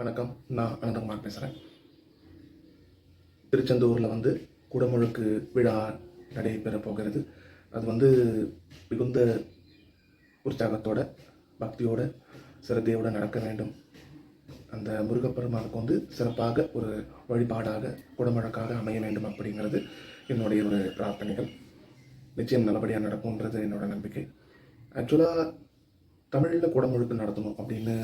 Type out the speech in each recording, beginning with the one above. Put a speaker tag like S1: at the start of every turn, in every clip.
S1: வணக்கம். நான் அனந்தகுமார் பேசுகிறேன் திருச்செந்தூரில் வந்து குடமுழுக்கு விழா நடைபெற போகிறது. அது வந்து மிகுந்த உற்சாகத்தோட பக்தியோட சிரத்தையோடு நடக்க வேண்டும். அந்த முருகப்பெருமானுக்கு வந்து சிறப்பாக ஒரு வழிபாடாக குடமுழக்காக அமைய வேண்டும் அப்படிங்கிறது என்னுடைய ஒரு பிரார்த்தனைகள். நிச்சயம் நல்லபடியாக நடக்கும்ன்றது என்னோட நம்பிக்கை. ஆக்சுவலாக தமிழில் குடமுழுக்கு நடத்தணும் அப்படின்னு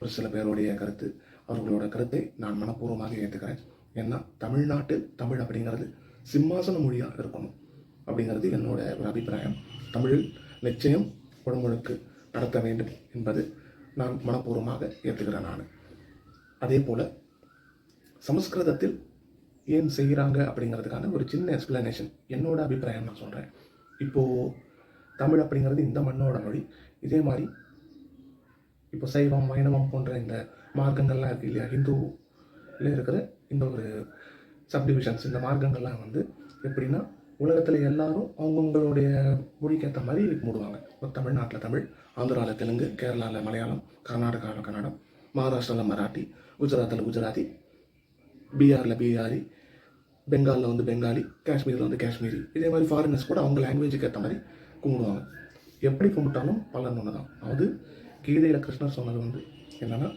S1: ஒரு சில பேருடைய கருத்து. அவர்களோட கருத்தை நான் மனப்பூர்வமாக ஏற்றுக்கிறேன். ஏன்னா தமிழ்நாட்டில் தமிழ் அப்படிங்கிறது சிம்மாசன மொழியாக இருக்கணும். அப்படிங்கிறது என்னோட ஒரு அபிப்பிராயம். தமிழில் நிச்சயம் குடமுழுக்கு நடத்த வேண்டும் என்பது நான் மனப்பூர்வமாக ஏற்றுக்கிறேன் நான். அதே போல் சமஸ்கிருதத்தில் ஏன் செய்கிறாங்க அப்படிங்கிறதுக்கான ஒரு சின்ன எக்ஸ்பிளனேஷன் என்னோட அபிப்பிராயம் நான் சொல்கிறேன் இப்போது தமிழ் அப்படிங்கிறது இந்த மண்ணோட மொழி. இதே மாதிரி இப்போ சைவம் வைணவம் போன்ற இந்த மார்க்கங்கள்லாம் இருக்குது இல்லையா? ஹிந்துவில் இருக்கிற இந்த ஒரு சப்டிவிஷன்ஸ் இந்த மார்க்கங்கள்லாம் வந்து எப்படின்னா உலகத்தில் எல்லாரும் அவங்கவுங்களுடைய மொழிக்கு ஏற்ற மாதிரி மூடுவாங்க. இப்போ தமிழ்நாட்டில் தமிழ் ஆந்திராவில் தெலுங்கு கேரளாவில் மலையாளம் கர்நாடகாவில் கன்னடம் மகாராஷ்டிராவில் மராட்டி குஜராத்தில் குஜராத்தி பீகாரில் பீகாரி பெங்காலில் வந்து பெங்காலி காஷ்மீரில் வந்து காஷ்மீரி. இதே மாதிரி ஃபாரினர்ஸ் கூட அவங்க லாங்குவேஜுக்கு ஏற்ற மாதிரி கும்பிடுவாங்க. எப்படி கும்பிட்டாலும் பலன் ஒன்று தான் அதாவது கீதையில் கிருஷ்ணர் சொன்னது வந்து என்னென்னா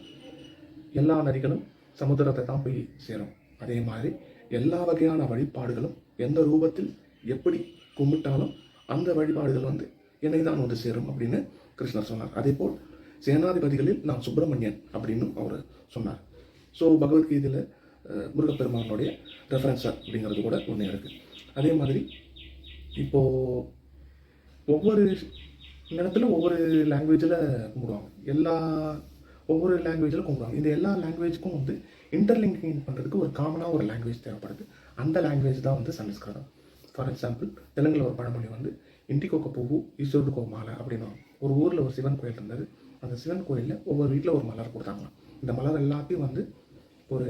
S1: எல்லா நதிகளும் சமுத்திரத்தை தான் போய் சேரும். அதே மாதிரி எல்லா வகையான வழிபாடுகளும் எந்த ரூபத்தில் எப்படி கும்பிட்டாலும் அந்த வழிபாடுகள் வந்து என்னை தான் வந்து சேரும் அப்படின்னு கிருஷ்ணர் சொன்னார். அதே போல் சேனாதிபதிகளில் நான் சுப்பிரமணியன் அப்படின்னு அவர் சொன்னார். ஸோ பகவத்கீதையில் முருகப்பெருமானுடைய ரெஃபரன்ஸ் அப்படிங்கிறது கூட ஒன்று இருக்குது அதே மாதிரி இப்போது ஒவ்வொரு இடத்துல ஒவ்வொரு லாங்குவேஜில் கும்பிடுவாங்க. எல்லா ஒவ்வொரு லாங்குவேஜில் கும்பிடுவாங்க. இந்த எல்லா லாங்குவேஜுக்கும் வந்து இன்டர்லிங்கிங் பண்ணுறதுக்கு ஒரு காமனாக ஒரு லாங்குவேஜ் தேவைப்படுது. அந்த லாங்குவேஜ் தான் வந்து சமஸ்கிருதம். ஃபார் எக்ஸாம்பிள் தெலுங்கில் ஒரு பழமொழி வந்து இண்டிகோக்க பூவு கோ மாலை அப்படின்னு ஒரு ஊரில் ஒரு சிவன் கோயில் இருந்தது. அந்த சிவன் கோயிலில் ஒவ்வொரு வீட்டில் ஒரு மலர் கொடுத்தாங்களாம். இந்த மலர் எல்லாத்தையும் வந்து ஒரு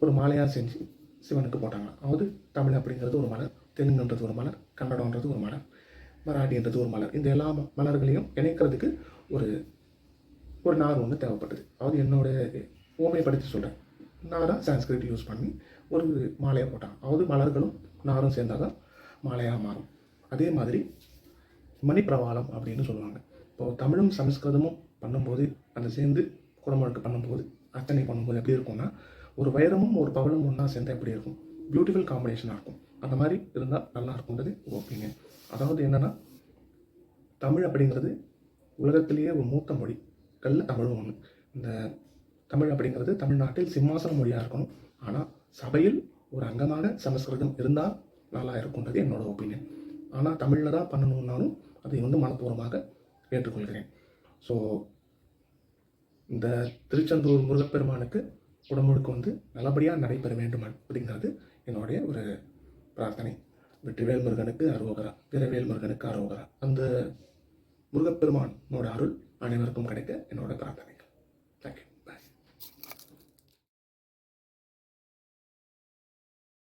S1: ஒரு மாலையாக செஞ்சு சிவனுக்கு போட்டாங்க அதாவது தமிழ் அப்படிங்கிறது ஒரு மலர் தெலுங்குன்றது ஒரு மலர் கன்னடம்ன்றது ஒரு மலர். மராட்டின்றது ஒரு மலர். இந்த எல்லா மலர்களையும் இணைக்கிறதுக்கு ஒரு ஒரு நார் ஒன்று தேவைப்பட்டது. அதாவது என்னோட ஓமைப்படுத்தி சொல்கிறேன் நாராக சான்ஸ்கிரிட் யூஸ் பண்ணி ஒரு மாலையை போட்டான் அதாவது மலர்களும் நாரும் சேர்ந்தால் தான் மாலையாக மாறும். அதே மாதிரி மணிப்பிரவாளம் அப்படின்னு சொல்லுவாங்க. இப்போது தமிழும் சமஸ்கிருதமும் பண்ணும்போது அந்த சேர்ந்து குடும்பங்களுக்கு பண்ணும்போது அத்தனை பண்ணும்போது எப்படி இருக்கும்னா ஒரு வைரமும் ஒரு பவளமும் ஒன்றா சேர்ந்தால் எப்படி இருக்கும்? பியூட்டிஃபுல் காம்பினேஷனாக இருக்கும். அந்த மாதிரி இருந்தால் நல்லா இருக்கும்ன்றது ஒரு ஒப்பீனியன் அதாவது என்னென்னா தமிழ் அப்படிங்கிறது உலகத்திலேயே ஒரு மூத்த மொழி. கல்ல தமிழும் ஒன்று இந்த தமிழ் அப்படிங்கிறது தமிழ்நாட்டில் சிம்மாசன மொழியாக இருக்கணும். ஆனால் சபையில் ஒரு அங்கமாக சமஸ்கிருதம் இருந்தால் நல்லா இருக்கும்ன்றது என்னோட ஒப்பீனியன் ஆனால் தமிழில் தான் பண்ணணும்னாலும் அதை வந்து மனப்பூர்வமாக ஏற்றுக்கொள்கிறேன். ஸோ இந்த திருச்செந்தூர் முருகப்பெருமானுக்கு குடமுழுக்கு வந்து நல்லபடியாக நடைபெற வேண்டும் அப்படிங்கிறது என்னுடைய ஒரு பிரார்த்தனை. வெற்றிவேல் முருகனுக்கு அரோகரா வீரவேல் முருகனுக்கு அரோகரா அந்த முருகப்பெருமானோட அருள் அனைவருக்கும் கிடைக்க என்னோட பிரார்த்தனைகள்.